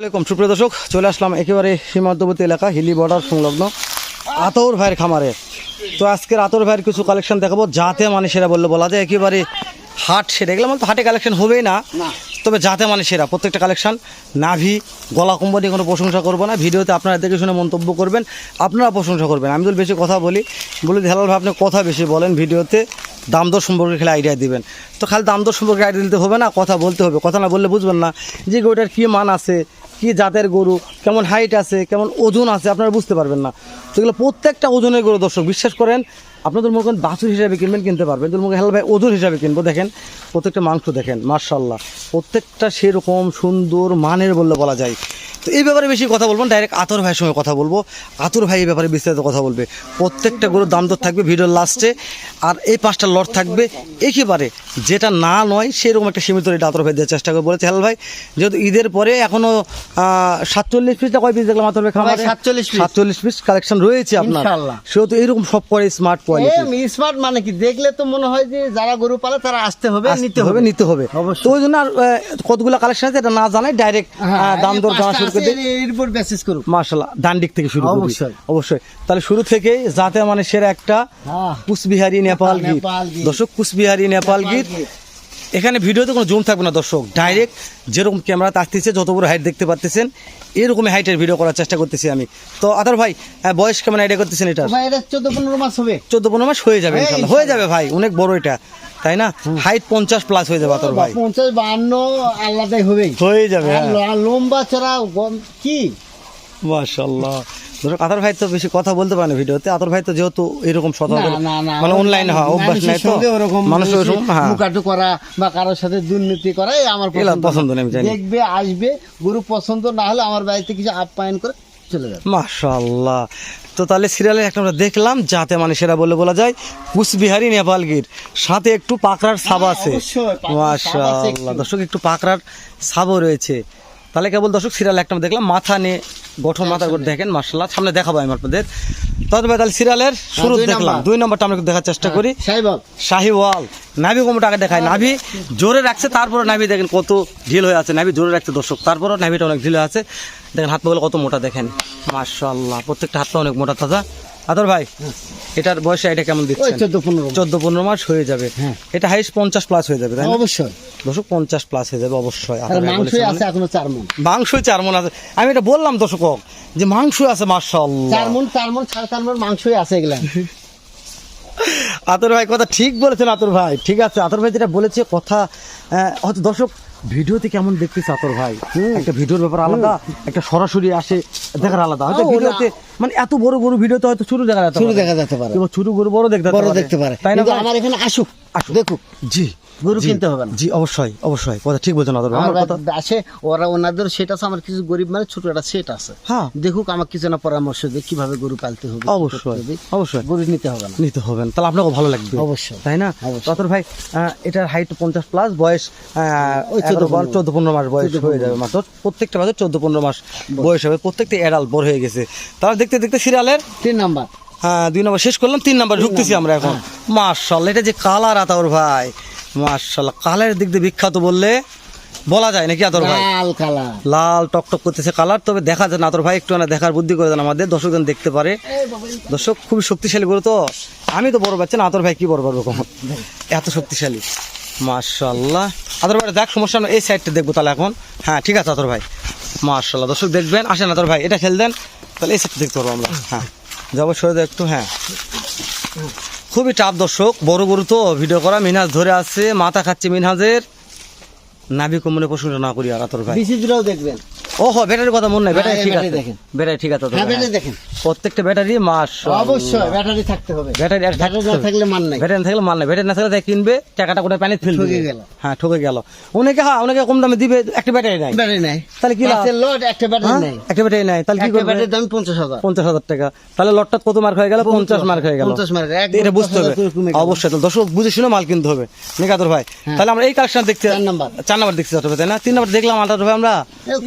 আসসালামাইকুম সুপ্রিয় দর্শক চলে আসলাম একেবারে সীমান্তবর্তী এলাকা হিলি বর্ডার সংলগ্ন আতর ভাইয়ের খামারে। তো আজকের আতর ভাইয়ের কিছু কালেকশন দেখাবো যাতে মানে সেরা বললে বলা যায় একেবারে হাট সেরা। এগুলো মানে তো হাটে কালেকশন হবেই না তবে যাতে মানে সেরা প্রত্যেকটা কালেকশন নাভি গলা কম্বো নিয়ে কোনো প্রশংসা করব না। ভিডিওতে আপনারা দেখে শুনে মন্তব্য করবেন আপনারা প্রশংসা করবেন। আমি তো বেশি কথা বলি বলি হেলাল ভাই আপনি কথা বেশি বলেন ভিডিওতে দাম দর সম্পর্কে খেলে আইডিয়া দিবেন। তো খালি দাম দর সম্পর্কে আইডিয়া দিতে হবে না কথা বলতে হবে। কথা না বললে বুঝবেন না যে ওটার কী মান আছে কি জাতের গরু, কেমন হাইট আছে, কেমন ওজন আছে, আপনারা বুঝতে পারবেন না। তো এগুলো প্রত্যেকটা ওজনের গরু, দর্শক, বিশ্বাস করেন, আপনাদের মুখে বাছুর হিসাবে কিনবেন, কিনতে পারবেন। তোর মুখে হেল ভাই ওজন হিসাবে কিনবো, দেখেন, প্রত্যেকটা মাংস দেখেন মার্শাল্লাহ প্রত্যেকটা সেরকম সুন্দর মানের বললে বলা যায়। তো এই ব্যাপারে বেশি কথা বলব ডাইরেক্ট আতর ভাইয়ের সঙ্গে কথা বলব। আতর ভাই এই ব্যাপারে বিস্তারিত কথা বলবে। প্রত্যেকটা গরুর দাম দর থাকবে ভিডিওর লাস্টে আর এই পাঁচটা লট থাকবে একেবারে যেটা না নয় সেরকম একটা সীমিত রেট আতর ভাই দেওয়ার চেষ্টা করে বলেছে। হেল ভাই যেহেতু ঈদের পরে এখনও সাতচল্লিশ পিসটা কয় পিস দেখলাম আতর ভাই 47 সাতচল্লিশ পিস কালেকশন রয়েছে আপনার। সেহেতু এরকম সব করে স্মার্ট কোয়ালিটি স্মার্ট মানে কি? দেখলে তো মনে হয় যে যারা গরু পালে তারা আসতে হবে নিতে হবে নিতে হবে। অবশ্যই। তো ওই জন্য আর, কতগুলো কালেকশন আছে এটা না জানাই ডাইরেক্ট হ্যাঁ, দাম দর জানা শুরু করে আছে, দিই এর উপর বেসিস করুক। মার্শাল্লাহ ডান থেকে শুরু করি। অবশ্যই। অবশ্যই। তাহলে শুরু থেকেই যাতে মানে সেরা একটা। কুচবিহারি নেপাল গির দর্শক কুচবিহারি নেপাল গির এখানে ভিডিওতে কোনো জুম থাকবে না দর্শক। ডাইরেক্ট যেরকম ক্যামেরা আসতেছে যত বড় হাইট দেখতে পারতেছেন এরকম হাইটের ভিডিও করার চেষ্টা করতেছি আমি। তো আদার ভাই বয়স কেমন আইডিয়া করতেছেন এটা চোদ্দ পনেরো মাস হবে। চোদ্দ পনেরো মাস হয়ে যাবে হয়ে যাবে ভাই অনেক বড় এটা। তাই না? হাইট পঞ্চাশ প্লাস হয়ে যাবে আতর ভাই। পঞ্চাশ বাহান্ন আল্লাদাই হবেই। হয়ে যাবে হ্যাঁ। লম্বা গম- কি? মাশাল্লাহ আতর ভাই তো বেশি কথা বলতে পারে না ভিডিওতে। আতর ভাই তো যেহেতু এরকম মানে অনলাইনে হয় অভ্যাস নাই তো। ওরকম হ্যাঁ। মুখাটু করা বা কারোর সাথে দুর্নীতি করা আমার পছন্দ পছন্দ নেই, দেখবে আসবে গরু পছন্দ না হলে আমার বাড়িতে কিছু আপ্যায়ন করে চলে যাবে। মাশাল্লাহ তো তাহলে সিরিয়ালে একটা আমরা দেখলাম যাতে মানে সেটা বলে বলা যায় কুচবিহারি নেপালগির সাথে একটু পাকড়ার সাব হ্যাঁ, আছে। মাশাল্লাহ দর্শক একটু পাকড়ার সাবও রয়েছে। তাহলে কেবল দর্শক সিরিয়াল একটা দেখলাম মাথা নিয়ে গঠন মাথা করে দেখেন মার্শাল্লাহ সামনে দেখাবো আমি আপনাদের। তবে তাহলে সিরিয়ালের শুরু দেখলাম। দুই নম্বরটা আমরা দেখার চেষ্টা করি। সাইবাল শাহিওয়াল নাভি কমটা আগে দেখায় নাভি জোরে রাখছে তারপরে নাভি দেখেন কত ঢিল হয়ে আছে। নাভি জোরে রাখছে দর্শক তারপরও নাভিটা অনেক ঢিল হয়ে আছে। দেখেন হাত পাগুলো কত মোটা দেখেন। মার্শাল্লাহ প্রত্যেকটা হাতটা অনেক মোটা তাজা। আদর ভাই এটার বয়সে এটা কেমন দিচ্ছেন? চোদ্দ পনেরো চোদ্দ পনেরো মাস হয়ে যাবে। হ্যাঁ। এটা হাইস্ট পঞ্চাশ প্লাস হয়ে যাবে তাই না? অবশ্যই। দর্শক পঞ্চাশ প্লাস হয়ে যাবে অবশ্যই। আদর মাংসই আছে। এখনও চার মন। মাংসই চার মন আছে। আমি এটা বললাম দর্শক যে মাংস আছে মাশাল্লাহ চার মন চার মন সাড়ে চার মন মাংসই আছে এগুলা। আতর ভাই কথা ঠিক বলেছেন আতর ভাই ঠিক আছে। আতর ভাই যেটা বলেছে কথা হয়তো দর্শক ভিডিওতে কেমন দেখতে চাতর ভাই? একটা ভিডিওর ব্যাপার আলাদা একটা সরাসরি আসে দেখার আলাদা। হয়তো ভিডিওতে মানে এত বড় গরু ভিডিওতে হয়তো ছোট দেখা যাচ্ছে ছোট দেখা যেতে পারে। ছোট গরু বড় দেখতে বড় দেখতে পারে। তাই না আমার এখানে আসুক আসুক। দেখুক। জি। গরু কিনতে হবে না। জি অবশ্যই অবশ্যই। কথা ঠিক বলছেন ভাই আমার কথা আসে ওরা ওনাদের সেট আছে আমার কিছু গরিব মানে ছোট একটা সেট আছে। হ্যাঁ। দেখুক কিছু না পরামর্শ কীভাবে গরু পালতে হবে অবশ্যই অবশ্যই। গরু নিতে হবে না। নিতে হবে না। তাহলে আপনাকে ভালো লাগবে। অবশ্যই। তাই না। ততর ভাই এটার হাইট পঞ্চাশ প্লাস বয়স ওই 14 চোদ্দ পনেরো মাস বয়স হয়ে যাবে মাত্র। প্রত্যেকটা মাত্র চোদ্দ পনেরো মাস বয়স। হবে। প্রত্যেকটা এডাল বড় হয়ে গেছে। তাহলে দেখতে দেখতে সিরিয়ালের তিন নাম্বার। হ্যাঁ দুই নম্বর শেষ করলাম তিন নম্বর ঢুকতেছি আমরা এখন। হ্যাঁ। মার্শাল্লাহ এটা যে কালার আতাউর ভাই। মার্শাল্লাহ কালারের দিক দিয়ে বিখ্যাত বললে বলা যায় নাকি আতর ভাই? লাল কালার। লাল টকটক করতেছে কালার তবে দেখা যায় না আতর ভাই একটু না দেখার বুদ্ধি করে দেন আমাদের দর্শকজন দেখতে পারে। দর্শক খুবই শক্তিশালী গরু তো। আমি তো বড় পাচ্ছি না আতর ভাই কি বড় পারব কখন? এত শক্তিশালী। মার্শাল্লাহ আতর ভাই দেখ সমস্যা না এই সাইডটা দেখব তাহলে এখন। হ্যাঁ ঠিক আছে আতর ভাই। মার্শাল্লাহ দর্শক দেখবেন আসেন আতর ভাই এটা খেল দেন তাহলে এই সাইডটা দেখতে পারব আমরা। হ্যাঁ যাব সরে একটু হ্যাঁ। খুবই টাপ দর্শক, বড় গরু তো ভিডিও করা, মিনহাজ ধরে আছে, মাথা খাচ্ছে মিনহাজের। নাভি কমনে প্রশংসা না করি আর আতর ভাই। দেখবেন। ওহো ব্যাটারির কথা মনে নাই। ব্যাটারি হ্যাঁ, ঠিক আছে। দেখেন। ব্যাটারি ঠিক আছে হ্যাঁ হ্যাঁ। ব্যাটারি দেখেন। প্রত্যেকটা ব্যাটারি মাস অবশ্যই ব্যাটারি থাকতে হবে। ব্যাটারি আর ব্যাটারি না থাকলে মান নাই। ব্যাটারি থাকলে মাল নাই। ব্যাটারি না থাকলে তাই কিনবে টাকাটা করে পানি ফেলবে? ঠকে গেল। হ্যাঁ ঠকে গেল। অনেকে হ্যাঁ অনেকে কম দামে দিবে একটা ব্যাটারি নাই। ব্যাটারি নাই। তাহলে কি লাভ? লট একটা ব্যাটারি হ্যাঁ? নাই। একটা ব্যাটারি নাই। তাহলে কি করবে? ব্যাটারির দাম টাকা। তাহলে লটটা কত মার্ক হয়ে গেল? পঞ্চাশ মার্ক হয়ে গেল। 50 mark, এক এটা বুঝতে হবে। 10,000 করে কমে গেল। অবশ্যই তো দর্শক বুঝে শুনে মাল কিনতে হবে। নিকাতর ভাই তাহলে আমরা এই কালেকশন দেখতে চার নাম্বার। চার নাম্বার দেখতে হবে তাই না? তিন নাম্বার দেখলাম ভাই আমরা।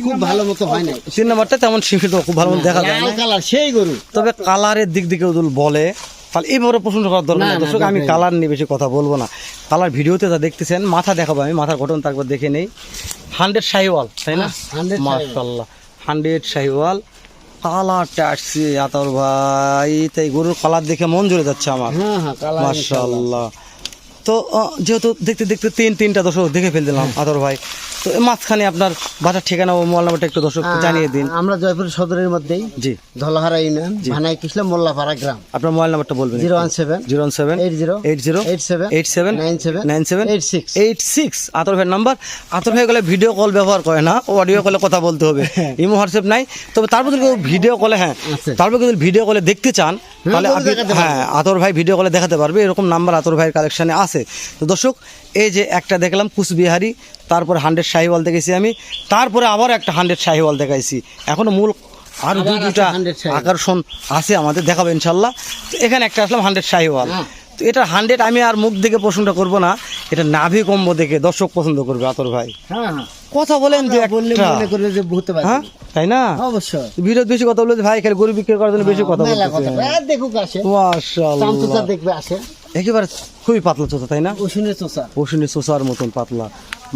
খুব ভালো মতো হয় নাই। তিন নাম্বারটা তেমন সীমিত খুব ভালো মতো দেখা যায় না। কালার সেই গরু। তবে কালারের দিক দিকে ওদুল বলে তাহলে এইভাবে প্রশংসা করার দরকার না, দর্শক আমি কালার নিয়ে বেশি কথা বলব না। কালার ভিডিওতে যা দেখতেছেন মাথা দেখাবো আমি মাথার গঠন তারপর দেখে নেই। হান্ড্রেড শাহিওয়াল তাই না? হ্যাঁ, 100 শাহিওয়াল। মাশাল্লাহ হান্ড্রেড শাহিওয়াল। কালারটা আসছে আতর ভাই তাই গরুর কালার দেখে মন জুড়ে যাচ্ছে আমার। হ্যাঁ হ্যাঁ কালার মাশাল্লাহ তো যেহেতু দেখতে দেখতে তিন তিনটা দর্শক দেখে ফেল দিলাম আতর ভাই তো মাঝখানে আপনার বাজার ঠিকানা ও মোবাইল নাম্বারটা একটু দর্শক জানিয়ে দিন। আমরা জয়পুর সদরের মধ্যেই জি। ধলহারা ইউনিয়ন ভানাই কৃষ্ণ মোল্লাপাড়া গ্রাম। আপনার মোবাইল নাম্বারটা বলবেন zero one seven zero one seven eight zero eight zero eight seven eight seven nine seven nine seven eight six. Eight six. Atar ভাইয়ের নাম্বার। আতর ভাই গেলে ভিডিও কল ব্যবহার করে না অডিও কলে কথা বলতে হবে। ইমো হোয়াটসঅ্যাপ নাই তবে তারপর কেউ ভিডিও কলে হ্যাঁ তারপর যদি ভিডিও কলে দেখতে চান তাহলে আপনি হ্যাঁ আতর ভাই ভিডিও কলে দেখাতে পারবে এরকম নাম্বার আতর ভাইয়ের কালেকশনে আছে। তো দর্শক এই যে একটা দেখলাম কুচবিহারি তারপরে হান্ড্রেড শাহিওয়াল দেখেছি আমি তারপরে আবার একটা হান্ড্রেড শাহিওয়াল দেখাইছি এখনও মূল আর আছে দুটা আকর্ষণ আছে আমাদের দেখাবো ইনশাল্লাহ তো এখানে একটা আসলাম হান্ড্রেড শাহিওয়াল হ্যাঁ। তো এটা হান্ড্রেড আমি আর মুখ দেখে প্রশ্নটা করব না এটা নাভি কম্বো দেখে দর্শক পছন্দ করবে আতর ভাই। হ্যাঁ হ্যাঁ। কথা বলেন দু যে হ্যাঁ তাই না? অবশ্যই। ভিডিও বেশি কথা বলে ভাই খালি গরু বিক্রি করার জন্য বেশি কথা বলে। দেখুক আসে। মাশাআল্লাহ। দেখবে আসে। একেবারে খুবই পাতলা চোষা তাই না? ওষুনের চোষা পশুনি চোষার মতন পাতলা।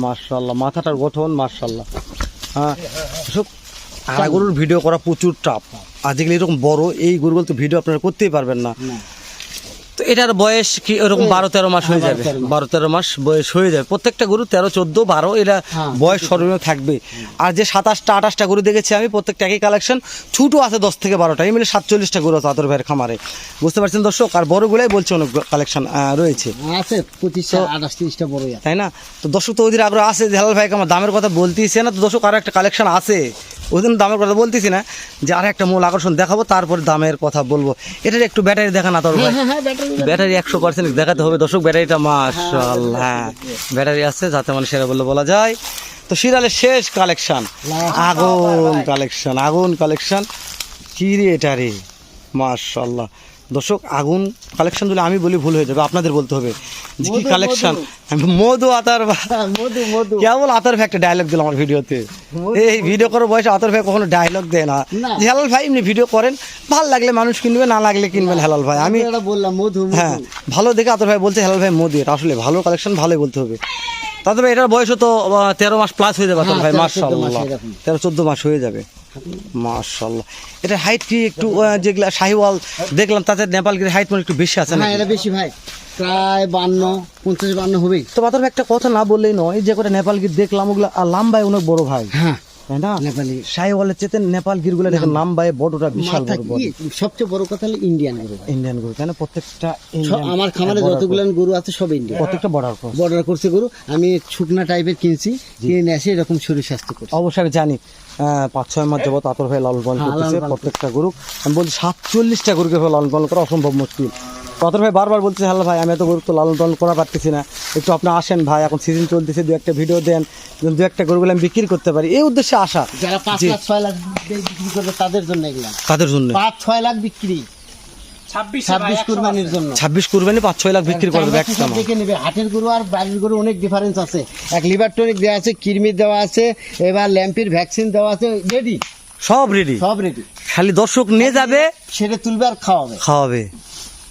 মার্শাল্লাহ মাথাটার গঠন মার্শাল্লাহ হ্যাঁ সব আড়া গরুর ভিডিও করা প্রচুর টাপ আর যেগুলো এরকম বড় এই গরুগুলো তো ভিডিও আপনারা করতেই পারবেন না। এটার বয়স কি এরকম বারো তেরো মাস হয়ে যাবে? বারো তেরো মাস বয়স হয়ে যাবে। প্রত্যেকটা গরু তেরো চোদ্দ বারো এরা হ্যাঁ। বয়স সর্বনিম্ন থাকবে। আর যে সাতাশটা আঠাশটা গরু দেখেছি আমি প্রত্যেকটা একই কালেকশন ছোটো আছে দশ থেকে বারোটা। এই মিলে সাতচল্লিশটা গরু আছে আতর ভাইয়ের খামারে। বুঝতে পারছেন দর্শক? আর বড়গুলাই বলছে অনেক কালেকশন রয়েছে। আছে পঁচিশটা আঠাশ তিরিশটা বড় তাই না? তো দর্শক তো ওদের আগ্রহ আছে যে হেলাল ভাইকে আমার দামের কথা বলতেইছে না। তো দর্শক আরও একটা কালেকশন আছে। ওই জন্য দামের কথা বলতেছি না যে আর একটা মূল আকর্ষণ দেখাবো তারপর দামের কথা বলব। এটার একটু ব্যাটারি দেখা না তোর ভাই। হ্যাঁ হ্যাঁ ব্যাটারি ব্যাটারি একশো পার্সেন্ট দেখাতে হবে। দর্শক ব্যাটারিটা মাশাআল্লাহ। হ্যাঁ ব্যাটারি আছে যাতে মানে সেরা বললে বলা যায়। তো শিরালের শেষ কালেকশন। আগুন কালেকশন আগুন কালেকশন। কি রে এটা রে? মাশাআল্লাহ। দর্শক আগুন কালেকশন যদি আমি বলি ভুল হয়ে যাবে আপনাদের বলতে হবে। যে কি কালেকশন মধু। আতার হ্যাঁ, মধু মধু। কেবল আতর ভাই একটা ডায়লগ দিল আমার ভিডিওতে। এই ভিডিও করার বয়সে আতর ভাই কখনো ডায়লগ দেয় না। হেলাল ভাই এমনি ভিডিও করেন ভালো লাগলে মানুষ কিনবে না লাগলে কিনবেন হেলাল ভাই। আমি বললাম মধু মধু। হ্যাঁ ভালো দেখে আতর ভাই বলছে হেলাল ভাই মোদি এটা আসলে ভালো কালেকশন ভালোই বলতে হবে। তবে এটার বয়সও তো তেরো মাস প্লাস হয়ে যাবে আতর হ্যাঁ, ভাই 13 মাস তেরো চোদ্দ মাস হয়ে যাবে। মার্শাল্লাহ এটা হাইট কি একটু যেগুলা শাহিওয়াল দেখলাম তাতে নেপালগির হাইট মানে একটু বেশি আছে না হ্যাঁ এটা বেশি ভাই। প্রায় বান্ন পঞ্চাশ বান্ন হবেই। তো ভাই একটা কথা না বললেই নয় যে করে নেপালগির দেখলাম ওগুলো আর লাম্বায় অনেক বড় ভাই। হ্যাঁ তাই না? নেপালি। শাহিওয়ালের চেতে নেপাল গিরগুলো দেখেন লাম্বায় বড়টা বিশাল বড় বড়। সবচেয়ে বড় কথা হলো ইন্ডিয়ান গরু ইন্ডিয়ান গরু তাই না? প্রত্যেকটা আমার খামারে যতগুলো গরু। আছে সব ইন্ডিয়ান প্রত্যেকটা বর্ডার বর্ডার করছে গরু। আমি শুকনা টাইপের কিনছি কিনে নিয়ে এসে এরকম শরীর স্বাস্থ্য করছি অবশ্যই জানি। পাঁচ ছয় মাস যাবত আতর ভাই লালন পালন হ্যাঁ, করতেছে প্রত্যেকটা গরু আমি বলছি সাতচল্লিশটা গরুকে ভাই লালন পালন করা অসম্ভব মুশকিল। তো ভাই বারবার বলছে হ্যালো ভাই আমি এত গরু তো লালন পালন করা পারতেছি না। একটু আপনি আসেন ভাই এখন সিজন চলতেছে দু একটা ভিডিও দেন। দু একটা গরুগুলো আমি বিক্রি করতে পারি। এই উদ্দেশ্যে আসা। যারা পাঁচ লাখ ছয় লাখ বিক্রি করবে তাদের জন্য তাদের জন্য। পাঁচ ছয় লাখ বিক্রি। ছাব্বিশ কুরবানির জন্য। ছাব্বিশ কুরবানি পাঁচ ছয় লাখ বিক্রি করবে চার এক দেখে নেবে। হাটের গরু আর বাড়ির গরু অনেক ডিফারেন্স আছে। এক লিভার টনিক দেওয়া আছে কিরমি দেওয়া আছে এবার ল্যাম্পির ভ্যাকসিন দেওয়া আছে রেডি সব রেডি সব রেডি খালি দর্শক নিয়ে যাবে সেটা তুলবে আর খাওয়াবে। খাওয়াবে।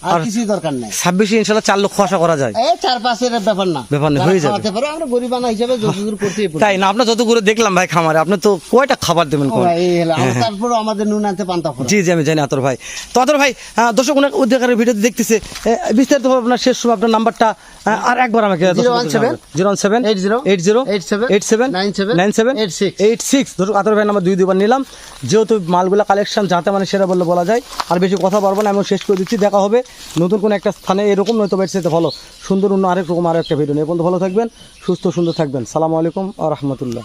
আর আর- দরকার নাই। ছাব্বিশে ইনশাল্লাহ চার লক্ষ আশা করা যায়। এই চার পাঁচের ব্যাপার না। ব্যাপার না, হয়ে যাবে। পারো আমরা গরিবানা হিসাবে যতদূর করতেই তাই না? আপনার দেখলাম ভাই খামারে আপনি তো কয়টা খাবার দেবেন কোন? তারপরে আমাদের নুন আনতে পান্তা জি জি আমি জানি আতর ভাই। তো আতর ভাই আহ, দর্শক অনেক উদ্যোগের ভিডিওতে দেখতেছে। বিস্তারিত আপনার শেষ সময় আপনার নাম্বারটা আর একবার আমাকে 017 zero one seven 80 eight zero 87 eight seven 97 nine seven 86 eight six. দর্শক আতর ভাই নাম্বার দুই দুবার নিলাম। যেহেতু মালগুলা কালেকশন যাতে মানে সেটা বললে বলা যায়। আর বেশি কথা পারব না আমি শেষ করে দিচ্ছি। দেখা হবে নতুন কোনো একটা স্থানে এরকম নয়তো বেড সেতে ভালো। সুন্দর অন্য আরেক রকম আরেকটা একটা ভিডিও নিয়ে পর্যন্ত ভালো থাকবেন, সুস্থ সুন্দর থাকবেন। সালামু আলাইকুম আ রহমতুল্লাহ।